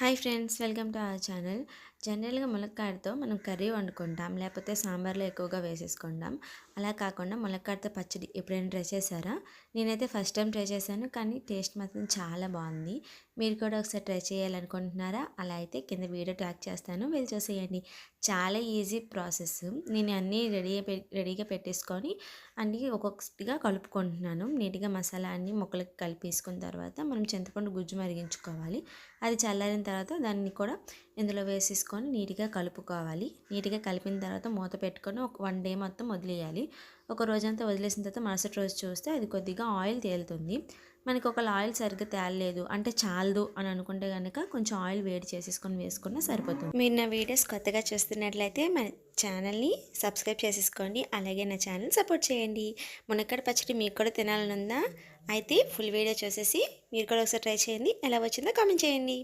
Hi friends welcome to our channel. జనరల్గా ములక్కాడతో మనం కర్రీ వండుకుంటాం లేకపోతే సాంబార్లో ఎక్కువగా వేసేసుకుంటాం. అలా కాకుండా ములక్కాడతో పచ్చడి ఎప్పుడైనా ట్రై చేశారా? నేనైతే ఫస్ట్ టైం ట్రై చేశాను కానీ టేస్ట్ మాత్రం చాలా బాగుంది. మీరు కూడా ఒకసారి ట్రై చేయాలనుకుంటున్నారా? అలా అయితే కింద వీడియో ట్యాగ్ చేస్తాను వెళ్ళి చూసేయండి. చాలా ఈజీ ప్రాసెస్. నేను అన్నీ రెడీ రెడీగా పెట్టేసుకొని అన్నీ ఒక్కొక్కటిగా కలుపుకుంటున్నాను. నీట్గా మసాలా అన్ని ముక్కలకి కలిపేసుకున్న తర్వాత మనం చింతపండు గుజ్జు మరిగించుకోవాలి. అది చల్లారిన తర్వాత దాన్ని కూడా ఇందులో వేసేసుకొని నీట్గా కలుపుకోవాలి. నీట్గా కలిపిన తర్వాత మూత పెట్టుకొని ఒక వన్ డే మొత్తం వదిలేయాలి. ఒక రోజంతా వదిలేసిన తర్వాత మరుసటి రోజు చూస్తే అది కొద్దిగా ఆయిల్ తేలుతుంది. మనకి ఒక ఆయిల్ సరిగ్గా తేలలేదు అంటే చాలదు అని అనుకుంటే కనుక కొంచెం ఆయిల్ వేడి చేసేసుకొని వేసుకున్నా సరిపోతుంది. మీరు నా వీడియోస్ కొత్తగా చూస్తున్నట్లయితే మన ఛానల్ని సబ్స్క్రైబ్ చేసేసుకోండి. అలాగే నా ఛానల్ సపోర్ట్ చేయండి. మునక్కడ పచ్చడి మీకు కూడా తినాలని ఉందా అయితే ఫుల్ వీడియో చూసేసి మీరు కూడా ఒకసారి ట్రై చేయండి. ఎలా వచ్చిందో కామెంట్ చేయండి.